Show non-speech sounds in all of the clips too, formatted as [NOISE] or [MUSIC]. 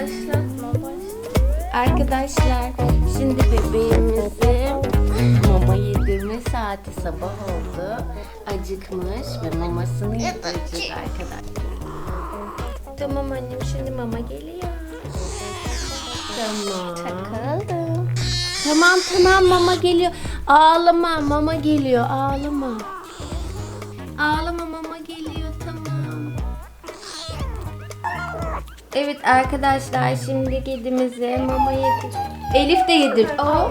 Başlatma başlatma. Arkadaşlar şimdi bebeğimizi mama yedirme saati sabah oldu. Acıkmış ve mamasını yedireceğiz arkadaşlar. Tamam annem şimdi mama geliyor. Tamam. Takıldım. Tamam tamam mama geliyor. Ağlama mama geliyor ağlama. Ağlama mama Evet arkadaşlar şimdi kedimize mama yedir. Elif de yedir. Aa. [LAUGHS]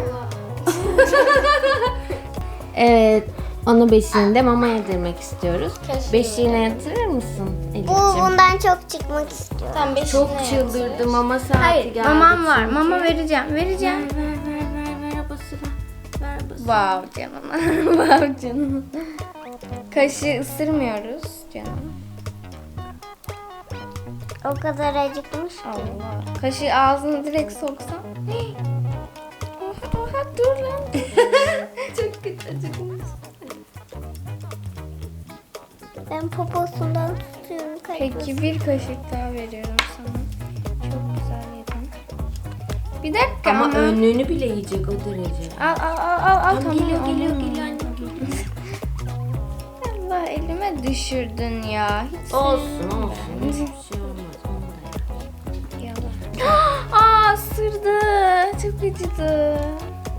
evet onu beşiğinde mama yedirmek istiyoruz. Keşke Beşiğine yatırır mısın Bu Elif'ciğim? bundan çok çıkmak istiyor. Tam Çok çıldırdı mama saati Hayır geldi. mamam var. çünkü. Mama vereceğim. Ver Vereceğim. ver ver ver ver basıra. Ver basıra. Wow canım. [LAUGHS] wow canım. Kaşı ısırmıyoruz canım. O kadar acıkmış ki. Allah. Kaşı ağzına direkt soksam. Hey. Oh, oha, dur lan. [LAUGHS] Çok kötü acıkmış. Ben poposundan tutuyorum. Peki kaybol- bir kaşık daha veriyorum sana. Çok güzel yedin. Bir dakika Ama ama. önlüğünü bile yiyecek o derece. Al al al al. al Tamam, tamam, geliyor geliyor aman. geliyor annem geliyor. [LAUGHS] Allah elime düşürdün ya. Hiç Olsun olsun. Hiçbir şey olmaz. Isırdı. Çok acıdı.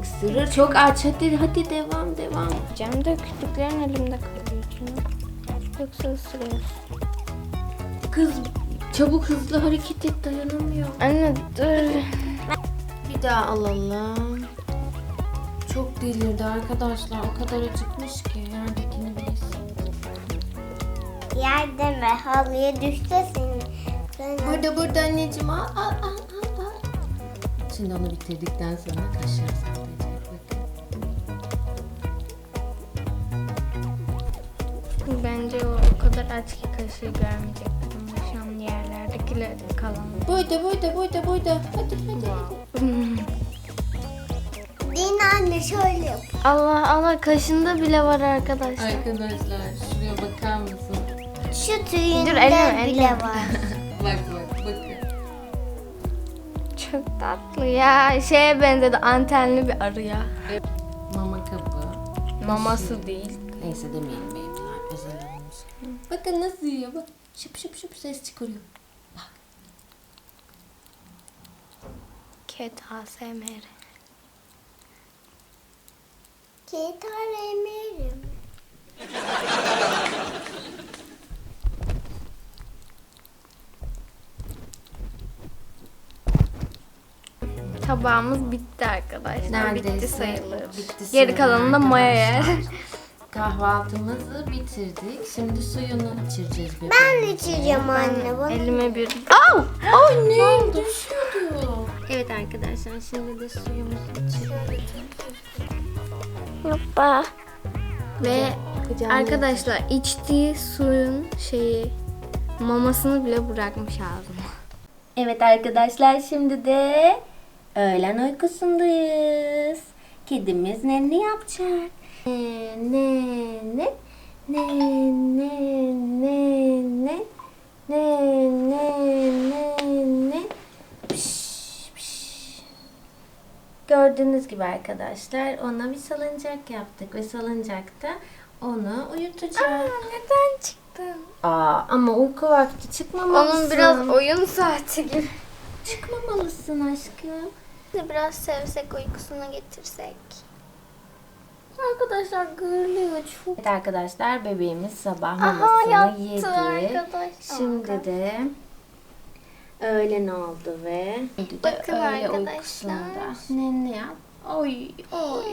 Isırır çok aç. Hadi hadi devam devam. Cam döktüklerin elimde kalıyor canım. Yoksa ısırıyorsun. Kız çabuk hızlı hareket et dayanamıyor. Anne dur. Bir daha alalım. Çok delirdi arkadaşlar. O kadar acıkmış ki yerdekini bilirsin. Yerde mi? Halıya düşse seni. Sen Burada burada anneciğim al al. al. Şimdi onu bitirdikten sonra sallayacak. Bakın. Bence o o kadar aç ki kaşığı görmeyecek. Şu an yerlerdekiler kalan. Burada burada burada burada. Hadi hadi. hadi. Din anne şöyle yap. Allah Allah kaşında bile var arkadaşlar. Arkadaşlar şuraya bakar mısın? Şu tüyünde Dur, elleme, bile var. [LAUGHS] Bak bak. Çok tatlı ya. Şeye benzedi antenli bir arıya. Mama kabı. Maması değil. Neyse demeyelim babyler. Özel olmuş. Bakın nasıl yiyor bak. Şıp şıp şıp ses çıkarıyor. Ket ASMR. Gitar emirim. [LAUGHS] Tabağımız bitti arkadaşlar. Neredeyse bitti sayılır. bitti Geri kalanını da Maya yer. Kahvaltımızı bitirdik. Şimdi suyunu içireceğiz bebeğim. Ben içeceğim anne. Bana. Elime bir... Au! Anne düşüyordu. Evet arkadaşlar şimdi de suyumuzu içiriyoruz. Hoppa. Ve Kucağına arkadaşlar içtiği suyun şeyi mamasını bile bırakmış ağzıma. Evet arkadaşlar şimdi de öğlen uykusundayız. Kedimiz ne ne yapacak? Ne ne ne ne ne ne ne ne ne ne ne Piş, piş. Gördüğünüz gibi arkadaşlar ona bir salıncak yaptık ve salıncakta onu uyutacağız. neden çıktın? Aa, ama uyku vakti çıkmamalısın. Onun biraz oyun saati gibi. Çıkmamalısın aşkım. Biraz sevsek uykusuna getirsek. Arkadaşlar gırlıyor çok. Evet arkadaşlar bebeğimiz sabah Aha mamasını yattı yedi. arkadaşlar. Şimdi de öğlen oldu ve şimdi de Bakın öğle arkadaşlar. uykusunda. Ne ne yap? Oy oy.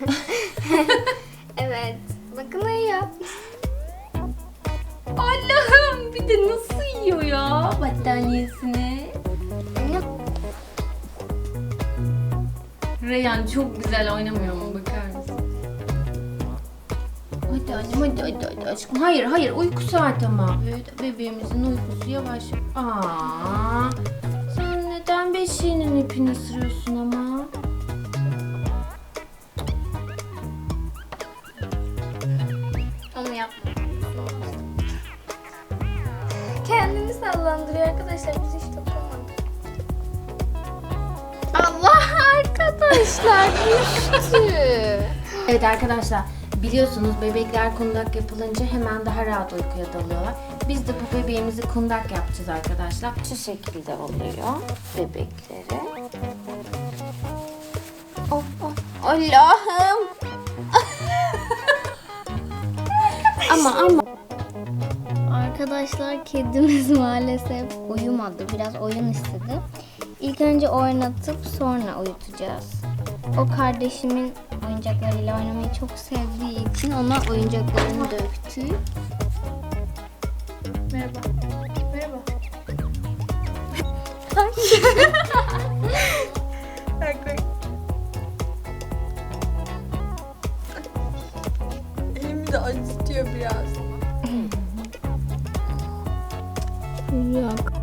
[LAUGHS] evet. Bakın uyuyor. Allah'ım bir de nasıl yiyor ya battaniyesini. Reyhan çok güzel oynamıyor mu bakar mısın? Hadi annem hadi hadi hadi aşkım. Hayır hayır uyku saati ama. Be- bebeğimizin uykusu yavaş. Aa, sen neden beşiğinin ipini ısırıyorsun ama? Onu yapma. Kendini sallandırıyor arkadaşlar. Biz düştü. Evet arkadaşlar biliyorsunuz bebekler kundak yapılınca hemen daha rahat uykuya dalıyorlar. Biz de bu bebeğimizi kundak yapacağız arkadaşlar. Şu şekilde oluyor bebekleri. Of of Allah'ım. [LAUGHS] ama ama Arkadaşlar kedimiz maalesef uyumadı. Biraz oyun istedi. İlk önce oynatıp sonra uyutacağız. O kardeşimin oyuncaklarıyla oynamayı çok sevdiği için ona oyuncaklarını döktü. Merhaba. Merhaba. Bak. Elimi de acıtıyor biraz. Yok.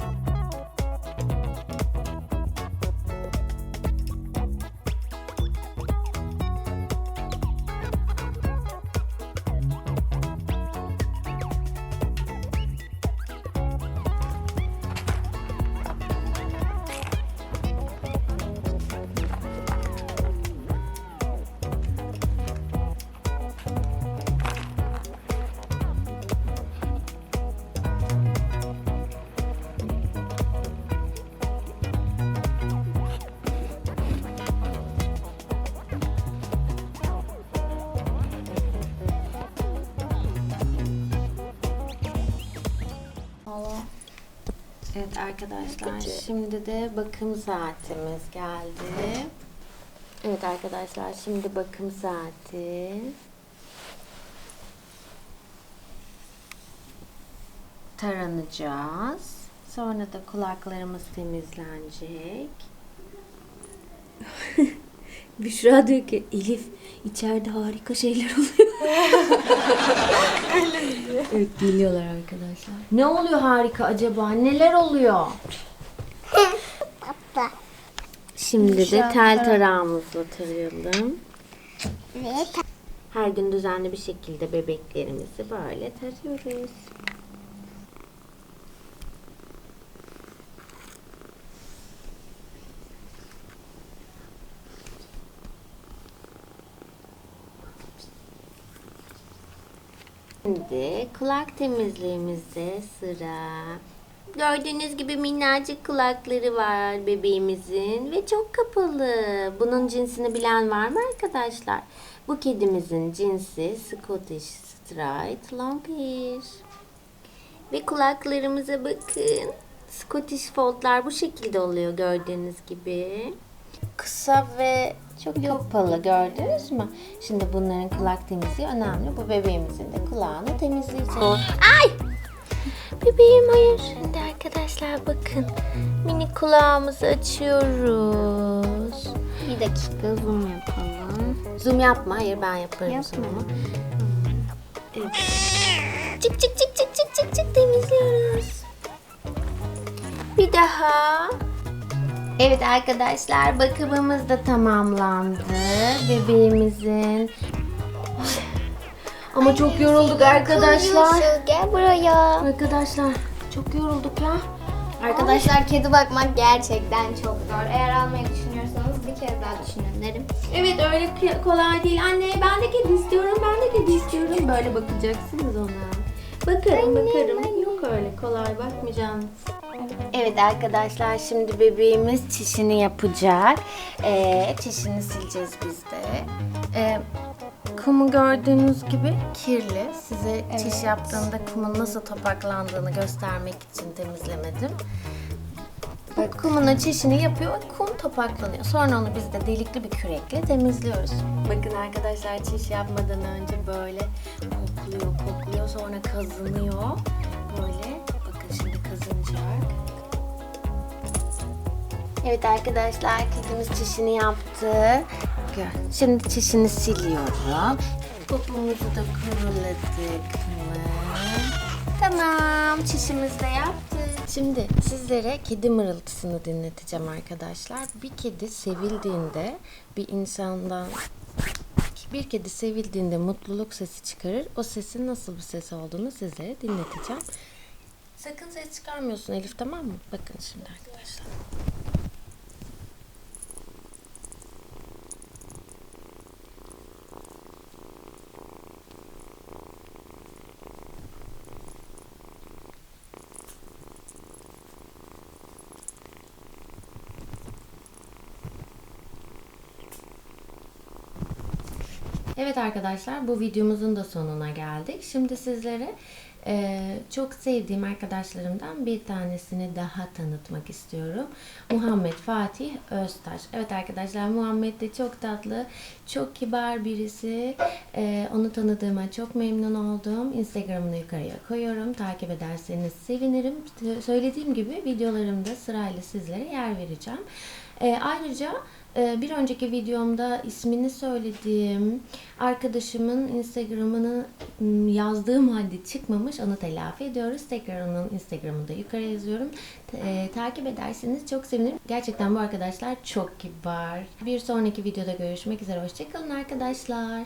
Evet arkadaşlar şimdi de bakım saatimiz geldi. Evet arkadaşlar şimdi bakım saati. Taranacağız. Sonra da kulaklarımız temizlenecek. [LAUGHS] Büşra diyor ki Elif içeride harika şeyler oluyor. [LAUGHS] [LAUGHS] evet geliyorlar arkadaşlar. Ne oluyor harika acaba? Neler oluyor? Baba. Şimdi de tel tarağımızla tarayalım. Her gün düzenli bir şekilde bebeklerimizi böyle tarıyoruz. Şimdi kulak temizliğimizde sıra. Gördüğünüz gibi minnacık kulakları var bebeğimizin ve çok kapalı. Bunun cinsini bilen var mı arkadaşlar? Bu kedimizin cinsi Scottish Straight Longhair. Ve kulaklarımıza bakın. Scottish Fold'lar bu şekilde oluyor gördüğünüz gibi. Kısa ve çok kapalı gördünüz mü? Şimdi bunların kulak temizliği önemli. Bu bebeğimizin de kulağını temizleyeceğiz. Ay! Bebeğim hayır. Şimdi arkadaşlar bakın. Minik kulağımızı açıyoruz. Bir dakika zoom yapalım. Zoom yapma. Hayır ben yaparım Yapma. zoom'u. Evet. Çık çık çık çık çık çık çık temizliyoruz. Bir daha. Evet arkadaşlar bakımımız da tamamlandı. Bebeğimizin. Ama çok yorulduk arkadaşlar. Gel buraya. Arkadaşlar çok yorulduk ya. Arkadaşlar kedi bakmak gerçekten çok zor. Eğer almayı düşünüyorsanız bir kez daha düşünün derim. Evet öyle kolay değil. Anne ben de kedi istiyorum, ben de kedi istiyorum. Böyle bakacaksınız ona. Bakarım, bakarım. Yok öyle kolay bakmayacaksınız. Evet arkadaşlar şimdi bebeğimiz çişini yapacak. Ee, çişini sileceğiz biz de. Ee, kumu gördüğünüz gibi kirli. Size çiş yaptığında kumun nasıl topaklandığını göstermek için temizlemedim. Bak kumuna çişini yapıyor kum topaklanıyor. Sonra onu biz de delikli bir kürekle temizliyoruz. Bakın arkadaşlar çiş yapmadan önce böyle kokluyor kokluyor sonra kazınıyor. Böyle bakın şimdi kazınacak. Evet arkadaşlar kedimiz çişini yaptı. Şimdi çişini siliyorum. Popumuzu da kuruladık mı? Tamam çişimizi de yaptık. Şimdi sizlere kedi mırıltısını dinleteceğim arkadaşlar. Bir kedi sevildiğinde bir insandan bir kedi sevildiğinde mutluluk sesi çıkarır. O sesin nasıl bir ses olduğunu sizlere dinleteceğim. Sakın ses çıkarmıyorsun Elif tamam mı? Bakın şimdi arkadaşlar. Evet arkadaşlar bu videomuzun da sonuna geldik. Şimdi sizlere eee, çok sevdiğim arkadaşlarımdan bir tanesini daha tanıtmak istiyorum. Muhammed Fatih Öztaş. Evet arkadaşlar Muhammed de çok tatlı, çok kibar birisi. Eee, onu tanıdığıma çok memnun oldum. Instagram'ını yukarıya koyuyorum. Takip ederseniz sevinirim. Söylediğim gibi videolarımda sırayla sizlere yer vereceğim. Eee, ayrıca Bir önceki videomda ismini söylediğim arkadaşımın Instagram'ını m, yazdığım halde çıkmamış. Onu telafi ediyoruz. Tekrar onun Instagram'ını da yukarı yazıyorum. E, takip ederseniz çok sevinirim. Gerçekten bu arkadaşlar çok kibar. Bir sonraki videoda görüşmek üzere. Hoşçakalın arkadaşlar.